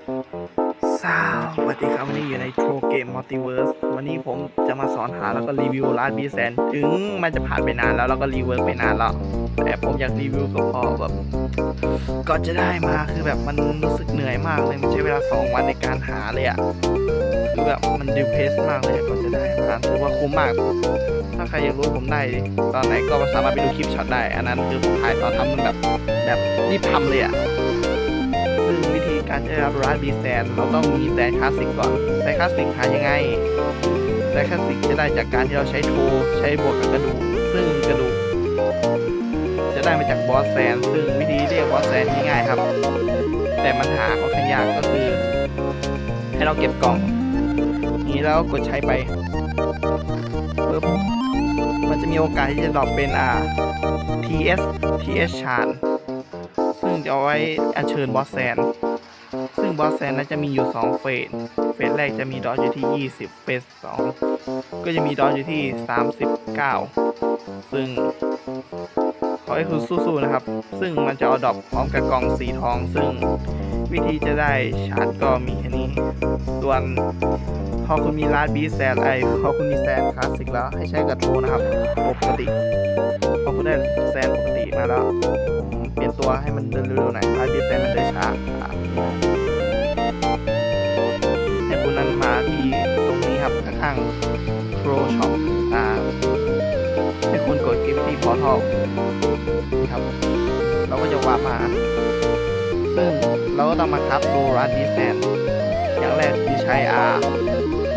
สวัสดีครับวันนี้อยู่ในโทรเกมมัลติเวิร์สวันนี้ผมจะมาสอนหาแล้วก็รีวิวร้านบีแสนถึงมันจะผ่านไปนานแล้วแล้วก็รีเวิร์กไปนานแล้ว แต่ผมอยากรีวิวก็พอแบบก็จะได้มาคือแบบมันรู้สึกเหนื่อยมากเลยมันใช้เวลา 2 วันในการหาเลยอะคือแบบมันดิวเพสมากเลยก็จะได้มาถือว่าคุ้มมาก ถ้าใครอยากรู้ผมได้ ตอนไหนก็สามารถไปดูคลิปช็อตได้ อันนั้นคือผมถ่ายตอนทำมันแบบแบบรีบทำเลยอะ ซึ่งวิธีการจะรับร้านบีแซนเราต้องมีแซนคลาสสิกก่อนแซนคลาสสิกหายังไงแซนคลาสสิกจะได้จากการที่เราใช้โทใช้บวกกับกระดูกซึ่งกระดูกจะได้มาจากบอสแซนซึ่งวิธีเรียกบอสแซนง่ายๆครับ แต่มันหาค่อนข้างยากก็คือ ให้เราเก็บกล่อง นี้แล้วกดใช้ไปปึ๊บมันจะมีโอกาสที่จะดรอปเป็นอ่า TS TS ชาน ซึ่งจะเอาไว้อัญเชิญบอสแซน ซึ่งบอสแซนนั้นจะมีอยู่ 2 เฟส เฟสแรกจะมีดอทอยู่ที่ 20 เฟส 2 ก็จะมีดอทอยู่ที่ 39 ซึ่ง ขอให้คุณสู้ๆนะครับ ซึ่งมันจะเอาดอกพร้อมกับกล่องสีทอง ซึ่งวิธีจะได้ชาร์จก็มีแค่นี้ ส่วนพอคุณมีลาดบีแซนไอพอคุณมีแซนคลาสสิกแล้วให้ใช้กับโทรนะครับ ปกติ พอคุณได้แซนปกติมาแล้ว ปลี่ยนตัวให้มันเดินเร็วๆหน่อยลาดบีแซนมันเดินช้าให้คุณนั้นมาที่ตรงนี้ครับข้างๆ Pro Shop อ่าให้คุณกด Gravity Portal นี่ครับ เราก็จะวาร์ปมา ซึ่งเราก็ต้องมาครับโซลาร์ดีแซนอย่างแรกคือใช้อ่า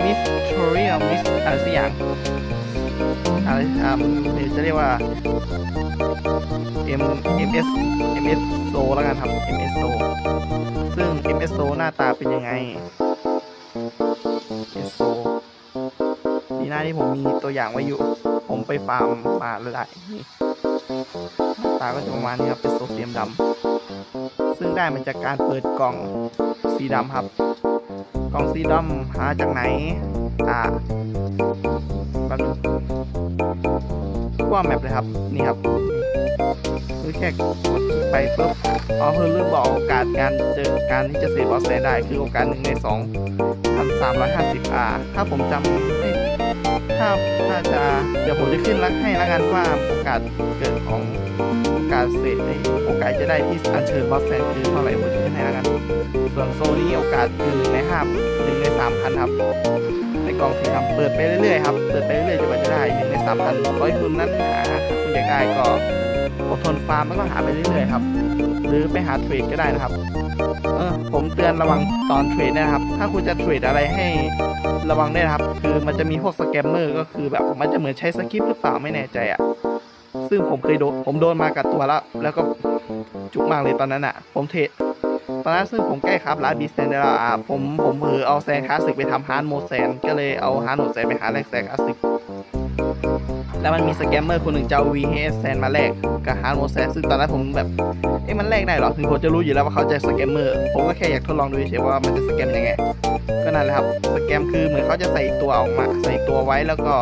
Mysterium Mist อะไรสักอย่างอะไรอ่าหรือจะเรียกว่า M MS MS So แล้วกันครับ MS So ซึ่ง MS So หน้าตาเป็นยังไง MS So ดีหน้าที่ผมมีตัวอย่างไว้อยู่ ผมไปฟาร์มมาหลายนี่หน้าตาก็จะประมาณนี้ครับ เป็นโซเสียมดำซึ่งได้มาจากการเปิดกล่องสีดำครับ กล่องสีดำหาจากไหน อ่าแป๊บนึงขั้วแมปเลยครับ นี่ครับ คือแค่กดคลิกไปปุ๊บอ๋อคือเรื่องบอกโอกาสการเจอการที่จะเซฟบอสแซได้คือโอกาสหนึ่งในสองพันสามร้อยห้าสิบอาถ้าผมจำไม่ถ้าถ้าจะเดี๋ยวผมจะขึ้นรักให้ล้วกันว่าโอกาสเกิดของโอกาสเซฟเอ้ยโอกาสจะได้ที่อัญเชิญบอสแซนคือเท่าไหร่ผมจะขึ้นให้ล้วกัน ส่วนโซนี่โอกาสคือหนึ่งในห้าหนึ่งในสามพันครับในกองสีดำเปิดไปเรื่อยๆครับเปิดไปเรื่อยๆจนกว่าจะได้หนึ่งในสามพันขอให้คุณนั้นหาถ้าคุณอยากได้ก็ อดทนฟาร์มแล้วก็หาไปเรื่อยๆครับ หรือไปหาเทรดก็ได้นะครับ เออผมเตือนระวังตอนเทรดนะครับ ถ้าคุณจะเทรดอะไรให้ระวังด้วยครับ คือมันจะมีพวกสแกมเมอร์ก็คือแบบมันจะเหมือนใช้สคริปต์หรือเปล่าไม่แน่ใจอะซึ่งผมเคยโดนผมโดนมากับตัวแล้ว แล้วก็จุกมากเลยตอนนั้นอะผมเทรดตอนนั้นซึ่งผมใกล้ครับร้านบีแซนได้แล้วอะผมผมเผอเอาแซนคลาสสิกไปทำฮาร์ดโมแซนก็เลยเอาฮาร์ดโมแซนไปหาแลกแซนคลาสสิก แล้วมันมีสแกมเมอร์คนหนึ่งจะเอา VHS แซนมาแลกกับฮาร์ดโมแซนซึ่งตอนนั้นผมแบบเอ๊ะมันแลกได้เหรอถึงผมจะรู้อยู่แล้วว่าเขาจะสแกมเมอร์ผมก็แค่อยากทดลองดูเฉยว่ามันจะสแกมยังไงก็นั่นแหละครับสแกมคือเหมือนเขาจะใส่ตัวออกมา ใส่ตัวไว้แล้วก็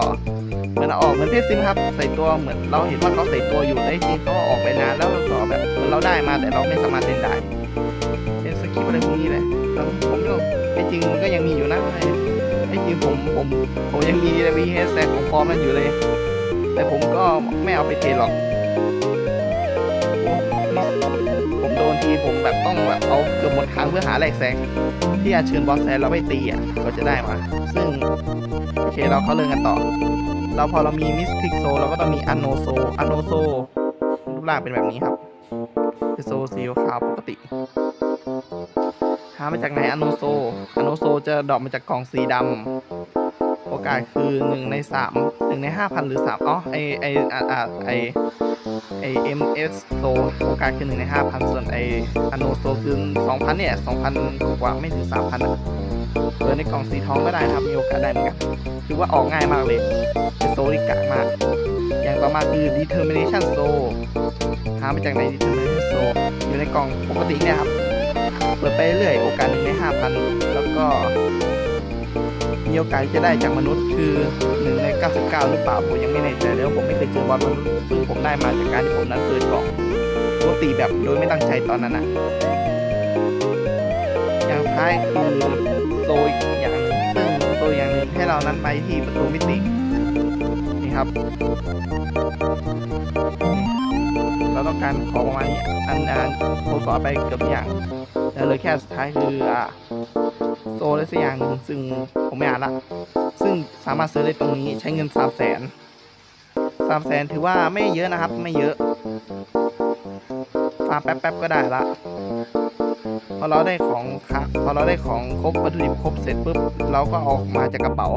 เหมือนออกเหมือนเพชรซิมครับ ใส่ตัวเหมือนเราเห็นว่าเขาใส่ตัวอยู่แต่จริงเขาอออกไปนานแล้วก็แบบเหมือนเราได้มาแต่เราไม่สามารถเล่นได้เป็นสคริปอะไรพวกนี้แหละแล้วผมก็ไอ้จริงมันก็ยังมีอยู่นะไอ้จริงผมผมผมยังมีวีเฮสแซของพร้อมนั่นอยู่เลย แต่ผมก็ไม่เอาไปเทหรอก ผมโดนทีผมแบบต้องแบบเอาเกือบหมดครั้งเพื่อหาแหลกแซงที่อาเชิญบอสแซนเราไปตีอะก็จะได้มา ซึ่งโอเคเราเข้าเริ่มกันต่อ เราพอเรามีมิสติกโซเราก็ต้องมีอันโนโซอันโนโซรูปร่างเป็นแบบนี้ครับเป็นโซสีขาวปกติหามาจากไหนอโนโซอโนโซจะดอปมาจากกล่องสีดำ กาสคือหนึ่งในสามหนึ่งในห้าพันหรือสามอ๋อไอไออ่าไอไอเอ็มเอสโซโอกาสคือหนึ่งในห้าพันส่วนไออโนโซคือสองพันเนี่ยสองพันกว่าไม่ถึงสามพันอะเปิดในกล่องสีทองก็ได้ครับมีโอกาสได้เหมือนกันคือว่าออกง่ายมากเลยเป็นโซลิกะมาก อย่างต่อมาคือ determination so หามาจากไหน determination so อยู่ในกล่องปกติเนี่ยครับ เปิดไปเรื่อยโอกาสหนึ่งในห้าพันแล้วก็ มีโอกาสจะได้จากมนุษย์คือหนึ่งในเก้าสิบเก้าหรือเปล่าผมยังไม่แน่ใจเลยว่าผมไม่เคยเจอบอลมนุษย์ซึ่งผมได้มาจากการที่ผมนั้นเปิดกล่องปกติแบบโดยไม่ตั้งใจตอนนั้นอะอย่างท้ายคือโซอีกอย่างหนึ่งซึ่งโซอย่างหนึ่งให้เรานั้นไปที่ประตูมิตินี่ครับเราต้องการของประมาณนี้อันอันผมสอนไปเกือบอย่างแล้วเลือแค่สุดท้ายคืออ่า โซอะไรสักอย่างหนึ่งซึ่งผมไม่อ่านละ ซึ่งสามารถซื้อได้ตรงนี้ใช้เงินสามแสนสามแสนถือว่าไม่เยอะนะครับ ไม่เยอะฟาร์มแป๊บๆก็ได้ละพอเราได้ของค่ะพอเราได้ของครบวัตถุดิบครบเสร็จปุ๊บเราก็ออกมาจากกระเป๋า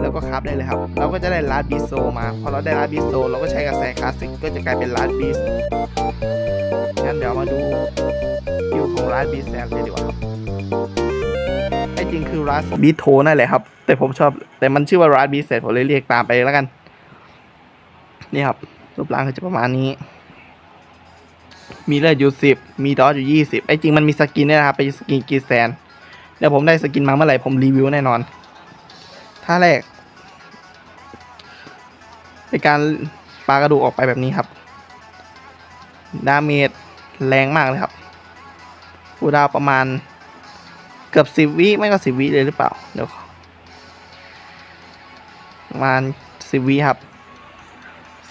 แล้วก็คราฟได้เลยครับ เราก็จะได้ลาดบีโซมา พอเราได้ลาดบีโซเราก็ใช้กระแสคลาสสิกก็จะกลายเป็นลาดบีสงั้นเดี๋ยวมาดูสกิลของลาดบีแซมเลยดีกว่าครับ จริงคือรัสบีโทนั่นแหละครับ แต่ผมชอบ แต่มันชื่อว่ารัสบีเสร็จผมเลยเรียกตามไปแล้วกัน นี่ครับ รูปร่างก็จะประมาณนี้ มีเลือดอยู่สิบมีดอสอยู่ยี่สิบไอ้จริงมันมีสกินด้วยนะครับเป็นสกินกีแซนเดี๋ยวผมได้สกินมาเมื่อไหร่ผมรีวิวแน่นอนท่าแรกเป็นการปากระดูกออกไปแบบนี้ครับ ดาเมจแรงมากเลยครับคูดาวประมาณ เกือบสิบวิไม่ก็สิบวิเลยหรือเปล่าเดี๋ยวประมาณสิบวิครับ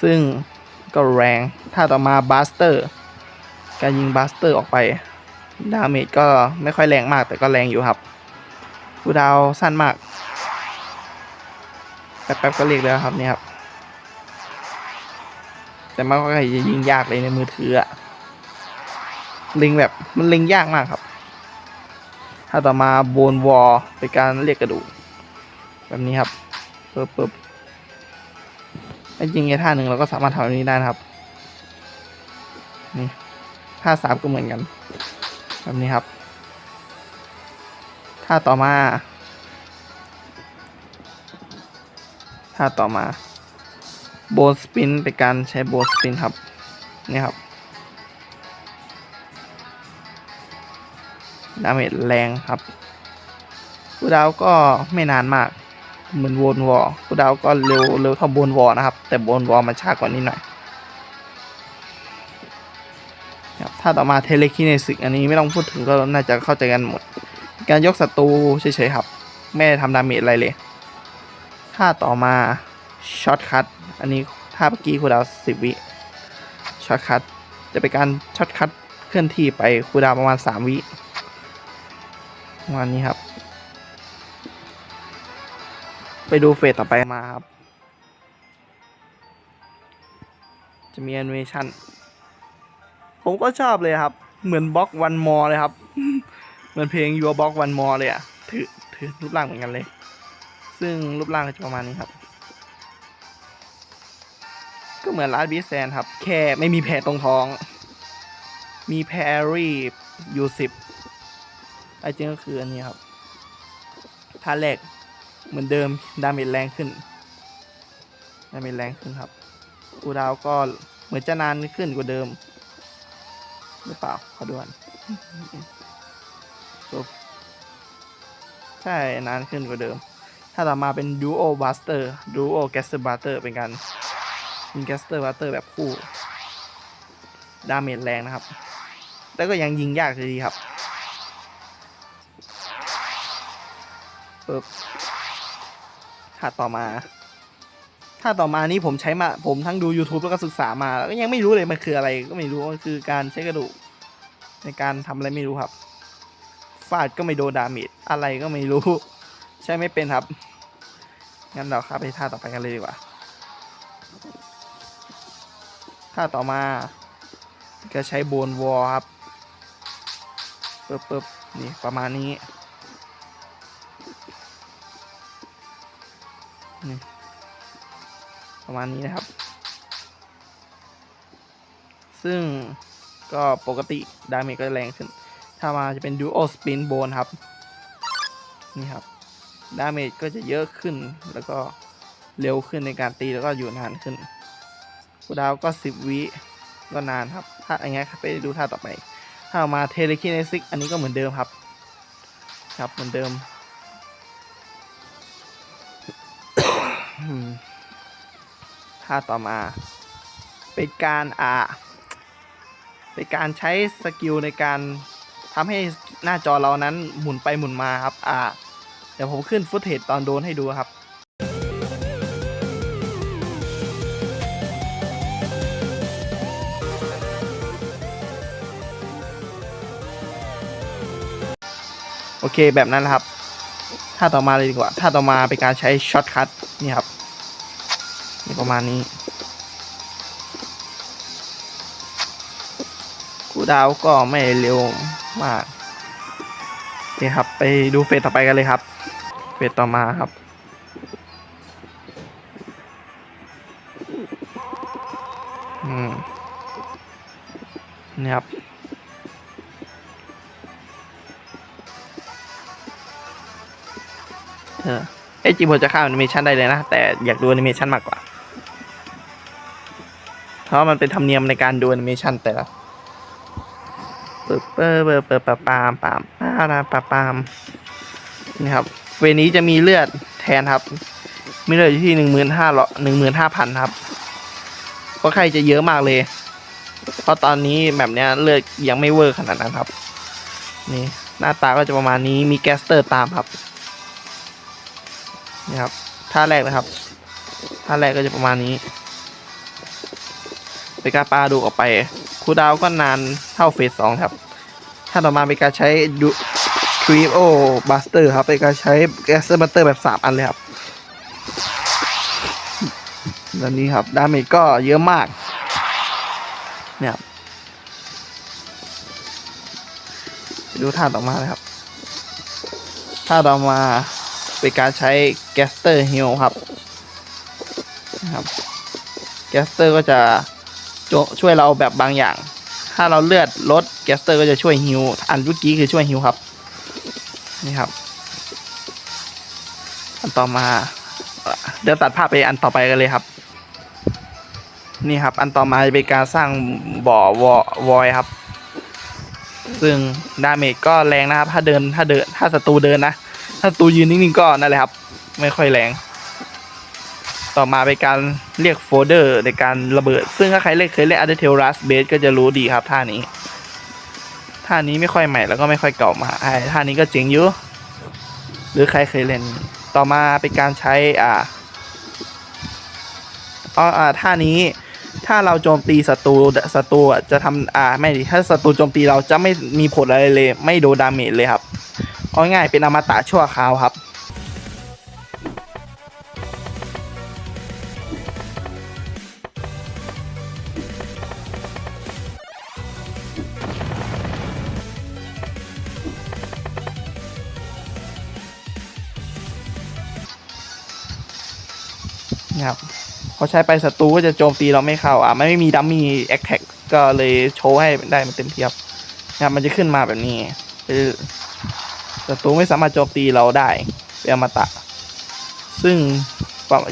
ซึ่งก็แรงถ้าต่อมาบัสเตอร์การยิงบัสเตอร์ออกไปดาเมจก็ไม่ค่อยแรงมากแต่ก็แรงอยู่ครับคูดาวสั้นมากแป๊บๆก็เรียกแล้วครับเนี่ยครับ แต่มันก็ยิงยากเลยในมือถืออะล็งแบบมันล็งยากมากครับ ถ้าต่อมาโบนวอลเป็นการเรียกกระดูกแบบนี้ครับปึ๊บปึ๊บไอ้จริงไอ้ท่าหนึ่งเราก็สามารถทำแบบนี้ได้นะครับ นี่ท่าสามก็เหมือนกัน แบบนี้ครับ ท่าต่อมา ท่าต่อมา โบสปินเป็นการใช้โบสปินครับ นี่ครับ ดาเมจแรงครับกูดาวก็ไม่นานมาก เหมือนวนวอลกูดาวก็เร็วเร็วเท่าบนวอลนะครับ แต่บนวอลมันช้ากว่านิดหน่อยครับถ้าต่อมาเทเลคิเนซิกอันนี้ไม่ต้องพูดถึงก็น่าจะเข้าใจกันหมด การยกศัตรูเฉยๆครับ ไม่ได้ทำดาเมจอะไรเลยถ้าต่อมาช็อตคัตอันนี้ถ้าเมื่อกี้คูดาวสิบวิช็อตคัตจะเป็นการช็อตคัตเคลื่อนที่ไปคูดาวประมาณสาม วิประมาณนี้ครับ ไปดูเฟสต่อไปมาครับ จะมีแอนิเมชันผมก็ชอบเลยครับ เหมือนบล็อกวันมอเลยครับ เหมือนเพลง Your Block One More เลยอะถือถือรูปร่างเหมือนกันเลย ซึ่งรูปร่างก็จะประมาณนี้ครับ ก็เหมือนลาดบีแซนครับ แค่ไม่มีแผลตรงท้อง มีแพรรี่อยู่สิบ จริงก็คืออันนี้ครับท่าแรกเหมือนเดิมดาเมจแรงขึ้นดาเมจแรงขึ้นครับกูดาวก็เหมือนจะนานขึ้นกว่าเดิม หรือเปล่าขอดูก่อนปุ๊บใช่นานขึ้นกว่าเดิม ถ้าต่อมาเป็น Duo Buster Duo Gaster Buster เตอร์เป็นการยิง Gaster Buster แบบคู่ดาเมจแรงนะครับ แล้วก็ยังยิงยากอยู่ดีครับ ปึ๊บถ้าต่อมาถ้าต่อมานี่ผมใช้มาผมทั้งดู YouTube แล้วก็ศึกษามาแล้วก็ยังไม่รู้เลยมันคืออะไรก็ไม่รู้มันคือการใช้กระดูกในการทำอะไรไม่รู้ครับฟาดก็ไม่โดนดาเมจอะไรก็ไม่รู้ ใช้ไม่เป็นครับ งั้นเราครับไปท่าต่อไปกันเลยดีกว่าท่าต่อมา ก็ใช้โบนวอลครับปึ๊บปึ๊บนี่ประมาณนี้ ประมาณนี้นะครับ ซึ่งก็ปกติดาเมจก็จะแรงขึ้น ถ้ามาจะเป็น Duo Spin Bone ครับ นี่ครับ ดาเมจก็จะเยอะขึ้น แล้วก็เร็วขึ้นในการตีแล้วก็อยู่นานขึ้นกูดาวก็ 10 วิก็นานครับ ถ้าอย่างเงี้ยไปดูท่าต่อไป ถ้ามาเทเลคินเนซิก อันนี้ก็เหมือนเดิมครับ ครับเหมือนเดิม ท่าต่อมา เป็นการอ่าเป็นการใช้สกิลในการทำให้หน้าจอเรานั้นหมุนไปหมุนมาครับ อ่า เดี๋ยวผมขึ้นฟุตเทจตอนโดนให้ดูครับโอเคแบบนั้นนะครับ ถ้าต่อมาเลยดีกว่า ถ้าต่อมาเป็นการใช้ช็อตคัทนี่ครับ ประมาณนี้คูดาวก็ไม่เร็วมากโอเคครับ ไปดูเฟสต่อไปกันเลยครับ เฟสต่อมาครับอืมนี่ครับ เออไอจริงผมจะข้ามแอนิเมชันได้เลยนะ แต่อยากดูแอนิเมชันมากกว่า เพราะมันเป็นธรรมเนียมในการดูแอนิเมชันแต่ละเปิดเปิดเปิดเปิดปาปามปามปาราปาปามนี่ครับ เวรนี้จะมีเลือดแทนครับ มีเลือดอยู่ที่หนึ่งหมื่นห้าร้อหนึ่งหมื่นห้าพันครับ ก็ใครจะเยอะมากเลย เพราะตอนนี้แบบเนี้ยเลือดยังไม่เวอร์ขนาดนั้นครับ นี่หน้าตาก็จะประมาณนี้มีแกสเตอร์ตามครับนี่ครับท่าแรกนะครับท่าแรกก็จะประมาณนี้ เปกาปลาดูออกไปคูดาวก็นานเท่าเฟสสองครับ ถ้าต่อมาเป็นกาใช้ดูทริโอบัสเตอร์ครับเป็นกาใช้แกสเตอร์บัสเตอร์แบบสามอันเลยครับด้านนี้ครับดาเมจก็เยอะมาก เนี่ยครับดูท่าต่อมาเลยครับท่าต่อมาเป็นการใช้แกสเตอร์ฮิลครับนะครับ แกสเตอร์ก็จะ ช่วยเราแบบบางอย่าง ถ้าเราเลือดลดแกสเตอร์ก็จะช่วยฮิวอันเมื่อกี้คือช่วยฮิวครับ นี่ครับ อันต่อมาเอ่อเดี๋ยวตัดภาพไปอันต่อไปกันเลยครับ นี่ครับ อันต่อมาจะเป็นการสร้างบ่อวอวอยครับ ซึ่งดาเมจก็แรงนะครับ ถ้าเดินถ้าเดินถ้าศัตรูเดินนะ ถ้าศัตรูยืนนิ่งๆก็นั่นแหละครับ ไม่ค่อยแรง ต่อมาเป็นการเรียกโฟลเดอร์ในการระเบิด ซึ่งถ้าใครเล่นเคยเล่น a d e r t a l Rust Base ก็จะรู้ดีครับท่านี้ ท่านี้ไม่ค่อยใหม่แล้วก็ไม่ค่อยเก่ามาไอ้ท่านี้ก็เจ๋งอยู่ หรือใครเคยเล่น ต่อมาเป็นการใช้อ่าอ๋ออ่าท่านี้ถ้าเราโจมตีศัตรูศัตรูจะทำอ่าไม่ดิถ้าศัตรูโจมตีเราจะไม่มีผลอะไรเลย ไม่โดนดาเมจเลยครับเอาง่ายๆเป็นอมตะชั่วคราวครับ นะครับพอใช้ไปศัตรูก็จะโจมตีเราไม่เข้าอะไม่มีดัมมี่แอคแท็กก็เลยโชว์ให้ได้มันเต็มเทียบนะครับมันจะขึ้นมาแบบนี้คือศัตรูไม่สามารถโจมตีเราได้เป็นอมตะ ซึ่ง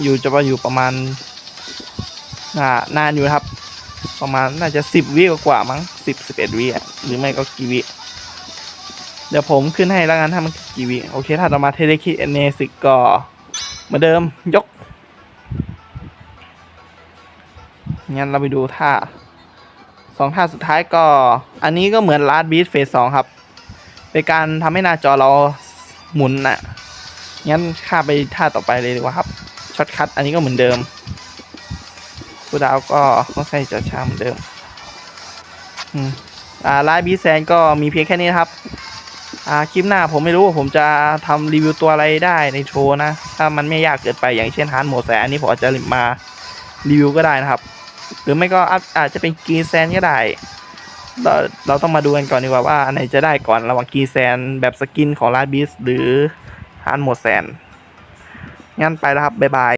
อยู่จะอยู่ประมาณอ่านานอยู่ครับ ประมาณน่าจะสิบวิกว่ามั้งสิบสิบเอ็ดวิหรือไม่ก็กี่วิเดี๋ยวผมขึ้นให้แล้วกันถ้ามันกี่วิโอเค ถ้าต่อมาเทเลคิเอเนสิกก็เหมือนเดิมยก งั้นเราไปดูท่าสองท่าสุดท้ายก็ อันนี้ก็เหมือนลาดบีทเฟสสองครับ เป็นการทำให้หน้าจอเราหมุนน่ะ งั้นข้าไปท่าต่อไปเลยดีกว่าครับ ช็อตคัทอันนี้ก็เหมือนเดิมผู้ดาวก็ค่อนข้างจะช้าเหมือนเดิม อืม อ่าลาดบีทแซนก็มีเพียงแค่นี้ครับ อ่า คลิปหน้าผมไม่รู้ว่าผมจะทำรีวิวตัวอะไรได้ในโชว์นะ ถ้ามันไม่ยากเกินไปอย่างเช่นฮาร์ดโหมดแสนอันนี้ผมอาจจะมารีวิวก็ได้นะครับ หรือไม่ก็อาจจะเป็นกีแซนก็ได้ เราเราต้องมาดูกันก่อนดีกว่าว่าอันไหนจะได้ก่อนระหว่างกีแซนแบบสกินของลาดบิสหรือฮาร์ดโหมดแซนงั้นไปแล้วครับบ๊ายบาย